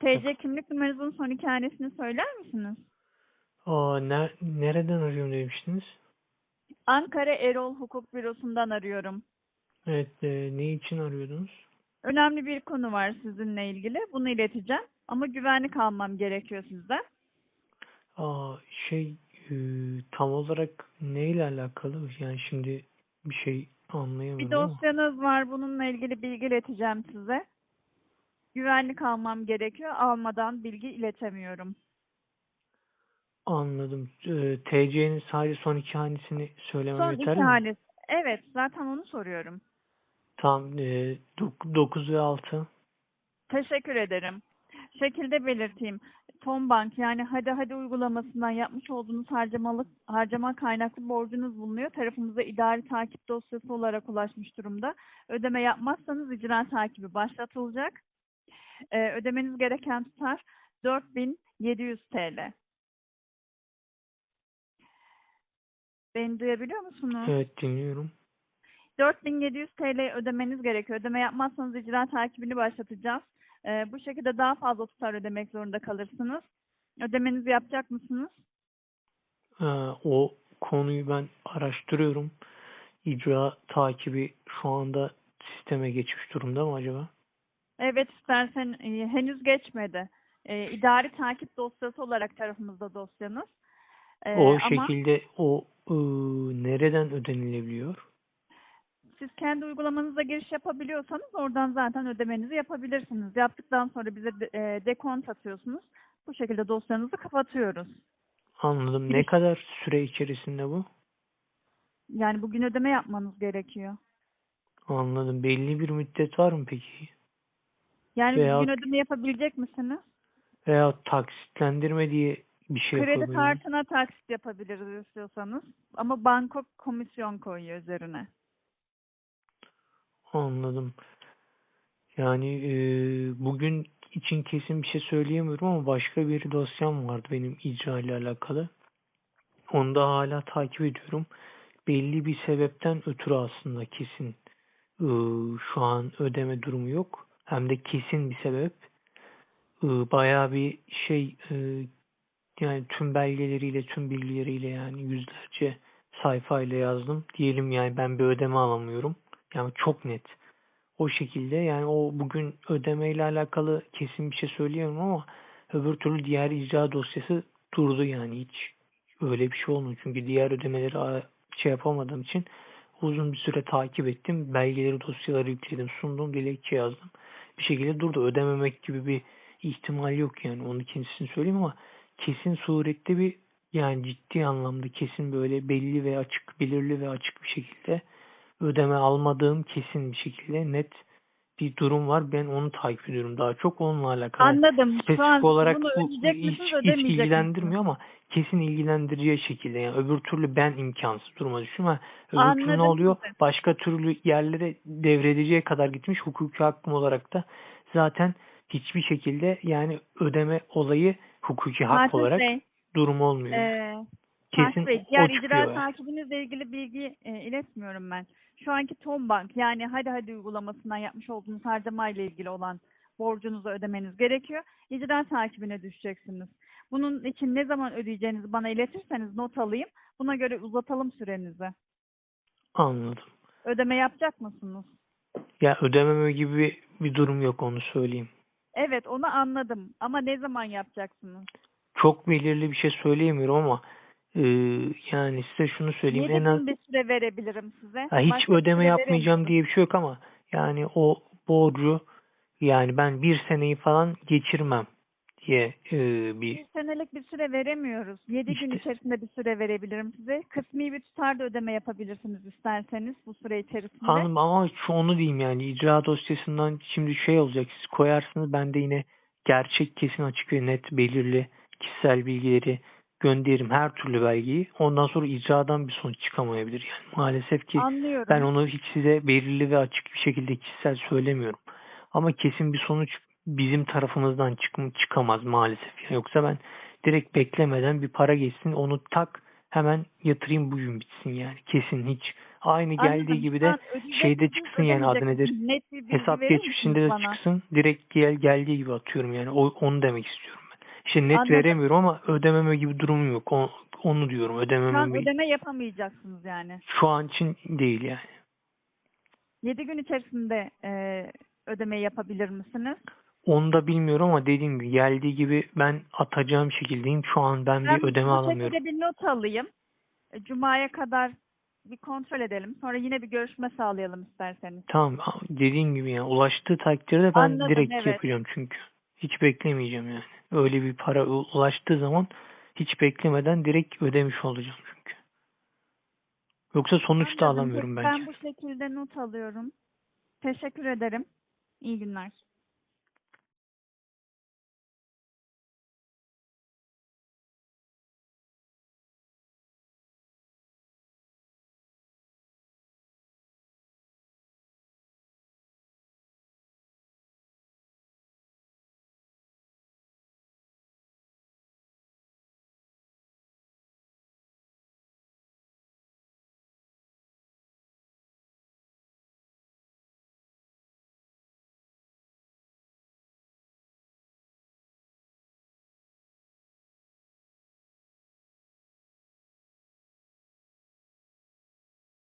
TC kimlik numaranızın son iki hanesini söyler misiniz? Aa, ne, nereden arıyorum demiştiniz? Ankara Erol Hukuk Bürosu'ndan arıyorum. Evet, e, ne için arıyordunuz? Önemli bir konu var sizinle ilgili. Bunu ileteceğim. Ama güvenlik almam gerekiyor sizden. Aa, şey e, tam olarak neyle alakalı? Yani şimdi bir şey Bir anlayamadım ama. dosyanız var. Bununla ilgili bilgi ileteceğim size. Güvenlik almam gerekiyor. Almadan bilgi iletemiyorum. Anladım. E, TC'nin sadece son iki hanesini söylemem Son iki yeterli mi? hanesi. Evet, zaten onu soruyorum. Tamam. E, 9 ve 6. Teşekkür ederim. Şekilde belirteyim. Tombank yani hadi hadi uygulamasından yapmış olduğunuz harcamalık harcama kaynaklı borcunuz bulunuyor. Tarafımıza idari takip dosyası olarak ulaşmış durumda. Ödeme yapmazsanız icra takibi başlatılacak. Ee, ödemeniz gereken tutar 4700 TL. Beni duyabiliyor musunuz? Evet dinliyorum. 4700 TL ödemeniz gerekiyor. Ödeme yapmazsanız icra takibini başlatacağız. Ee, bu şekilde daha fazla tutar ödemek zorunda kalırsınız. Ödemenizi yapacak mısınız? E, o konuyu ben araştırıyorum. İcra takibi şu anda sisteme geçmiş durumda mı acaba? Evet istersen e, henüz geçmedi. E, idari takip dosyası olarak tarafımızda dosyanız. E, O ama şekilde o e, nereden ödenilebiliyor? siz kendi uygulamanıza giriş yapabiliyorsanız oradan zaten ödemenizi yapabilirsiniz. Yaptıktan sonra bize de, e, dekont atıyorsunuz. Bu şekilde dosyanızı kapatıyoruz. Anladım. Ne kadar süre içerisinde bu? Yani bugün ödeme yapmanız gerekiyor. Anladım. Belli bir müddet var mı peki? Yani Veya- bugün ödeme yapabilecek misiniz? Veya taksitlendirme diye bir şey Kredi kartına taksit yapabiliriz istiyorsanız. Ama banko komisyon koyuyor üzerine. Anladım. Yani e, bugün için kesin bir şey söyleyemiyorum ama başka bir dosyam vardı benim icra ile alakalı. Onu da hala takip ediyorum. Belli bir sebepten ötürü aslında kesin e, şu an ödeme durumu yok. Hem de kesin bir sebep. E, bayağı bir şey e, yani tüm belgeleriyle, tüm bilgileriyle yani yüzlerce sayfayla yazdım. Diyelim yani ben bir ödeme alamıyorum. Yani çok net. O şekilde yani o bugün ödemeyle alakalı kesin bir şey söyleyemem ama öbür türlü diğer icra dosyası durdu yani hiç öyle bir şey olmadı. Çünkü diğer ödemeleri şey yapamadığım için uzun bir süre takip ettim. Belgeleri, dosyaları yükledim, sundum, dilekçe yazdım. Bir şekilde durdu. Ödememek gibi bir ihtimal yok yani. Onun ikincisini söyleyeyim ama kesin surette bir yani ciddi anlamda kesin böyle belli ve açık, belirli ve açık bir şekilde ödeme almadığım kesin bir şekilde net bir durum var. Ben onu takip ediyorum daha çok onunla alakalı. Anladım. Şu Spesifik an olarak bu hiç, hiç ilgilendirmiyor ama kesin ilgilendireceği şekilde yani öbür türlü ben imkansız duruma düştüm. Ha, öbür türlü ne Anladım oluyor? Başka türlü yerlere devredeceği kadar gitmiş hukuki hakkım olarak da zaten hiçbir şekilde yani ödeme olayı hukuki hak Fatih olarak Bey, durum olmuyor. e, kesin o diğer çıkıyor icra takibinizle ilgili bilgi e, iletmiyorum ben. Şu anki Tombank yani hadi hadi uygulamasından yapmış olduğunuz harcamayla ilgili olan borcunuzu ödemeniz gerekiyor. İcra takibine düşeceksiniz. Bunun için ne zaman ödeyeceğinizi bana iletirseniz not alayım. Buna göre uzatalım sürenizi. Anladım. Ödeme yapacak mısınız? Ya ödememe gibi bir, bir durum yok onu söyleyeyim. Evet onu anladım ama ne zaman yapacaksınız? Çok belirli bir şey söyleyemiyorum ama e, yani size şunu söyleyeyim 7 en az gün bir süre verebilirim size. Ha, hiç Başka ödeme yapmayacağım diye bir şey yok ama yani o borcu yani ben bir seneyi falan geçirmem diye e, bir Bir senelik bir süre veremiyoruz. 7 gün İşte. içerisinde bir süre verebilirim size. Kısmi bir tutarda ödeme yapabilirsiniz isterseniz bu süre içerisinde. hanım ama onu diyeyim yani icra dosyasından şimdi şey olacak siz koyarsınız ben de yine gerçek kesin açık ve net belirli kişisel bilgileri gönderirim her türlü belgeyi ondan sonra icradan bir sonuç çıkamayabilir yani maalesef ki Anlıyorum. Ben onu hiç size belirli ve açık bir şekilde kişisel söylemiyorum. Ama kesin bir sonuç bizim tarafımızdan çıkm çıkamaz maalesef. Yani yoksa ben direkt beklemeden bir para geçsin onu tak hemen yatırayım bugün bitsin yani. Kesin hiç Aynı geldiği Anladım. gibi de şeyde çıksın yani adı nedir? Hesap geçmişinde de bana? çıksın. Direkt gel geldiği gibi atıyorum yani. O, onu demek istiyorum. İşte net Anladım. veremiyorum ama ödememe gibi durumum yok. Onu diyorum. Şu an Ödememe ödeme yapamayacaksınız yani. şu an için değil yani. 7 gün içerisinde e, ödemeyi yapabilir misiniz? Onu da bilmiyorum ama dediğim gibi geldiği gibi ben atacağım şekildeyim. Şu an ben Ben bir ödeme alamıyorum. şekilde bir not alayım. E, Cuma'ya kadar bir kontrol edelim. Sonra yine bir görüşme sağlayalım isterseniz. Tamam dediğim gibi yani ulaştığı takdirde ben Anladım, direkt evet. yapacağım çünkü. Hiç beklemeyeceğim yani. Öyle bir para ulaştığı zaman hiç beklemeden direkt ödemiş olacağım çünkü. Yoksa sonuç da alamıyorum Ben bence. bu şekilde not alıyorum. Teşekkür ederim. İyi günler.